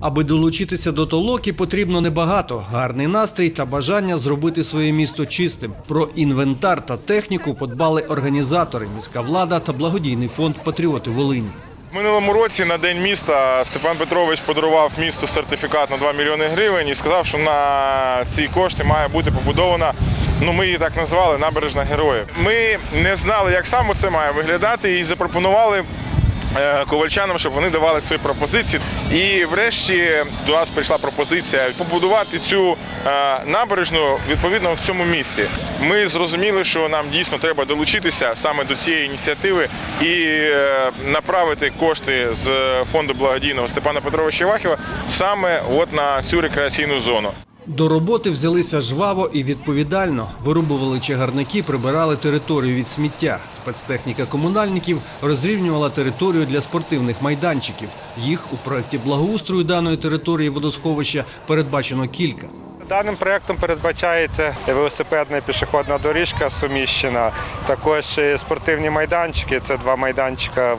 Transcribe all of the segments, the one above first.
Аби долучитися до толоки, потрібно небагато: гарний настрій та бажання зробити своє місто чистим. Про інвентар та техніку подбали організатори, міська влада та благодійний фонд Патріоти Волині. В минулому році на день міста Степан Петрович подарував місту сертифікат на 2 мільйони гривень і сказав, що на ці кошти має бути побудована. Ну, ми її так назвали набережна героїв. Ми не знали, як саме це має виглядати, і запропонували ковальчанам, щоб вони давали свої пропозиції. І врешті до нас прийшла пропозиція побудувати цю е, набережну відповідно в цьому місці. Ми зрозуміли, що нам дійсно треба долучитися саме до цієї ініціативи і е, направити кошти з фонду благодійного Степана Петровича Івахіва саме от на цю рекреаційну зону. До роботи взялися жваво і відповідально. Вирубували чагарники, прибирали територію від сміття. Спецтехніка комунальників розрівнювала територію для спортивних майданчиків. Їх у проєкті благоустрою даної території водосховища передбачено кілька. Даним проєктом передбачається велосипедна і пішохідна доріжка суміщена, також спортивні майданчики, це два майданчика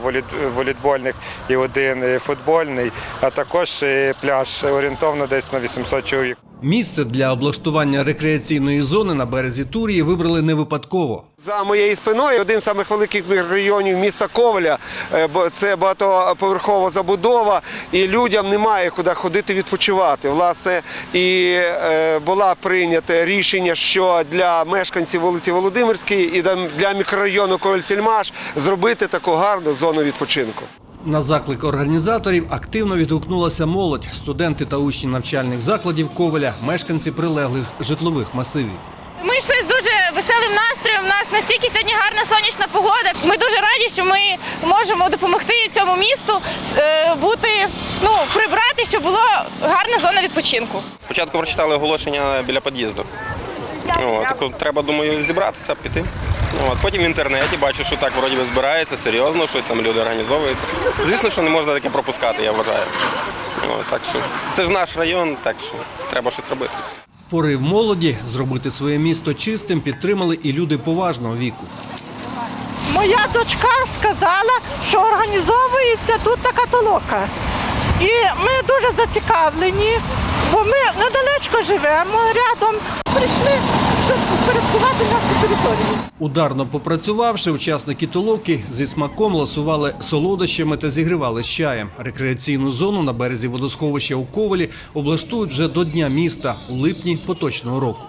волейбольних і один е, футбольний, а також е, пляж орієнтовно десь на 800 чоловік. Місце для облаштування рекреаційної зони на березі Турії вибрали не випадково. За моєю спиною один з самих великих мікрорайонів міста Коваля. Е, Це багатоповерхова забудова, і людям немає куди ходити відпочивати. Власне, і е, була прийнято рішення, що для мешканців вулиці Володимирській і для мікрорайону Коваль-Сільмаш зробити таку гарну зону відпочинку. На заклик організаторів активно відгукнулася молодь, студенти та учні навчальних закладів Ковеля, мешканці прилеглих житлових масивів. Ми йшли з дуже веселим настроєм. У нас настільки сьогодні гарна сонячна погода. Ми дуже раді, що ми можемо допомогти цьому місту е, бути, ну, прибрати, щоб була гарна зона відпочинку. Спочатку прочитали оголошення біля під'їзду. Так, треба, думаю, зібратися, піти. От, потім в інтернеті бачу, що так вроді би збирається, серйозно, щось там люди організовуються. Звісно, що не можна таке пропускати, я вважаю. От, так що це ж наш район, так що треба щось робити. Порив молоді зробити своє місто чистим підтримали і люди поважного віку. Моя дочка сказала, що організовується тут така толока. І ми дуже зацікавлені, бо ми недалечко живемо рядом. Прийшли, щоб нашу територію. Ударно попрацювавши, учасники толоки зі смаком ласували солодощами та зігрівали з чаєм. Рекреаційну зону на березі водосховища у Ковалі облаштують вже до Дня міста у липні поточного року.